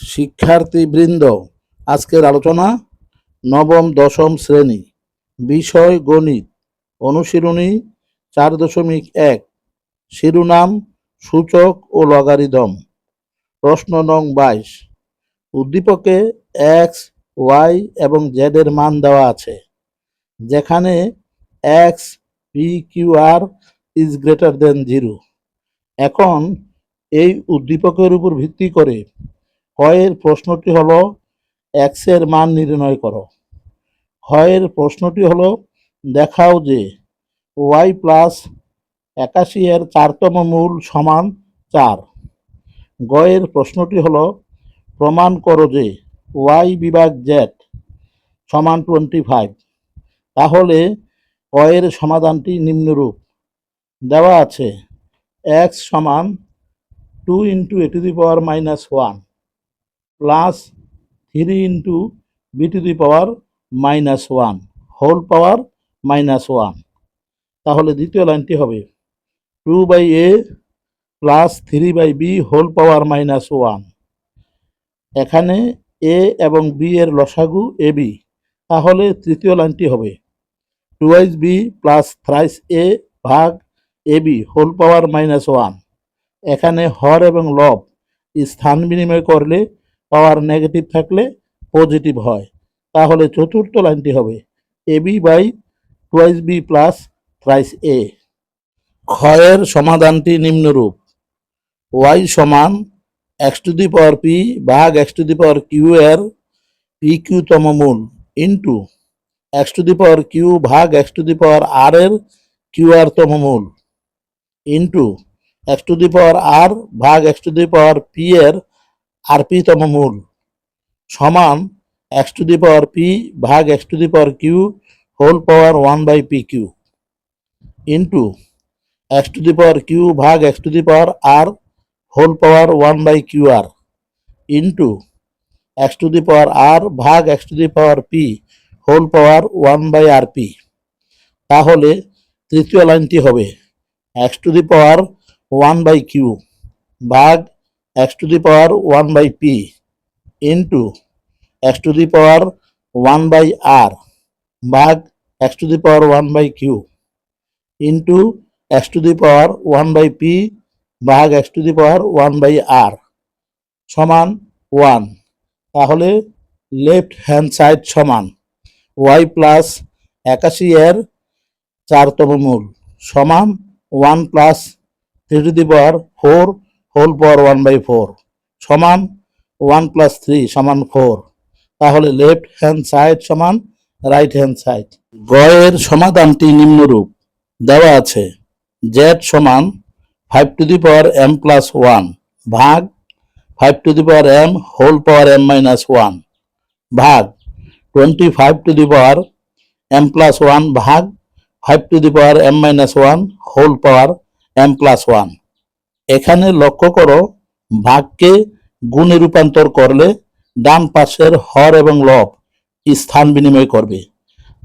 শিক্ষার্থীবৃন্দ, আজকের আলোচনা নবম, দশম শ্রেণি। বিষয় গণিত। অনুশীলনী চার দশমিক এক। শিরোনাম, সূচক ও লগারিদম। প্রশ্ন নং বাইশ। উদ্দীপকে এক্স, ওয়াই এবং জেড এর মান দেওয়া আছে। যেখানে X P Q R is greater than zero. এখন এই উদ্দীপকের উপর ভিত্তি করে ক্ষয়ের প্রশ্নটি হল এক্সের মান নির্ণয় করো। ক্ষয়ের প্রশ্নটি হল, দেখাও যে ওয়াই প্লাস একাশি এর চারতম মূল সমান চার। গয়ের প্রশ্নটি হল, প্রমাণ করো যে ওয়াই বিভাগ জেড সমান টোয়েন্টি ফাইভ। তাহলে কয়ের সমাধানটি নিম্নরূপ। দেওয়া আছে, এক্স সমান two into A to the power minus one. Plus three into B to the power minus one whole power minus one তাহলে দ্বিতীয় লাইনটি হবে two by A plus three by B whole power minus one এখানে A এবং B এর লসাগু A B তাহলে তৃতীয় লাইনটি হবে twice b plus thrice a ভাগ a b whole power minus one এখানে হর এবং লব স্থান বিনিময় করলে পাওয়ার নেগেটিভ থাকলে পজিটিভ হয়। তাহলে চতুর্থ লাইনটি হবে a b by twice b plus thrice a ক্ষয়ের সমাধানটি নিম্নরূপ। ওয়াই সমান x to the power p ভাগ x to the power q এর পি কিউ তম মূল into x to the power q ভাগ x to the power r এর কিউ আর তম মূল into x to the power r ভাগ x to the power p এর আর P তম মূল। সমান x to the power p ভাগ x to the power q whole power one by p q into x to the power q ভাগ x to the power r whole power one by q r into x to the power r ভাগ x to the power p whole power one by r p তাহলে তৃতীয় লাইনটি হবে x to the power one by q ভাগ x to the power one by p into x to the power one by r ভাগ x to the power one by q into x to the power one by p ভাগ x to the power one by r সমান one. তাহলে left hand side সমান। Y plus একাশি এর চারতম মূল সমান one plus three to the power four whole power one by four সমান ওয়ান প্লাস থ্রি সমান ফোর তাহলে লেফট হ্যান্ড সাইড সমান রাইট হ্যান্ড সাইড গয়ের সমাধানটি নিম্নরূপ দেওয়া আছে জেড সমান five to the power M plus one ভাগ five to the power M whole power M minus one ভাগ twenty five to the power M plus one ভাগ five to the power M minus one whole power M plus one এখানে লক্ষ্য করো, ভাগকে গুণে রূপান্তর করলে ডান পাশের হর এবং লব স্থান বিনিময় করবে।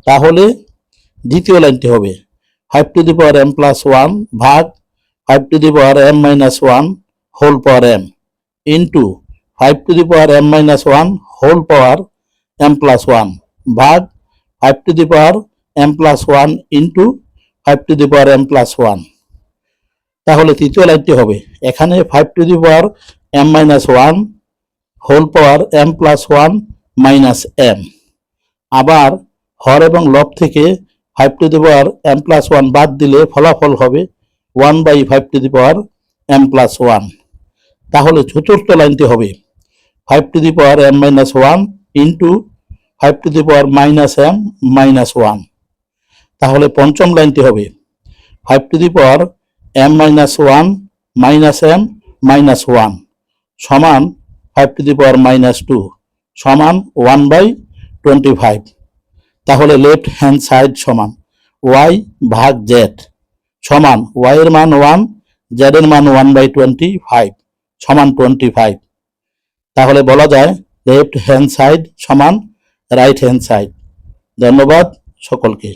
তাহলে দ্বিতীয় লাইনটি হবে five to the power m plus one ভাগ five to the power m minus one whole power m into five to the power m minus one whole power m plus one ভাগ five to the power m plus one into five to the power m plus one তাহলে তৃতীয় লাইনটি হবে। এখানে five to the power m minus one whole power m plus one minus m আবার হর এবং লব থেকে five to the power m plus one বাদ দিলে ফলাফল হবে one by five to the power m plus one তাহলে চতুর্থ লাইনটি হবে। Five to the power m minus one into five to the power minus m minus one তাহলে পঞ্চম লাইনটি হবে। Five to the power m minus one minus m minus one সমান five to the power minus two সমান one by twenty five তাহলে left hand side সমান Y ভাগ Z সমান ওয়াই এর মান ওয়ান জেড এর মান ওয়ান বাই টোয়েন্টি ফাইভ সমান টোয়েন্টি ফাইভ তাহলে বলা যায় লেফট হ্যান্ড সাইড সমান রাইট হ্যান্ড সাইড ধন্যবাদ সকলকে।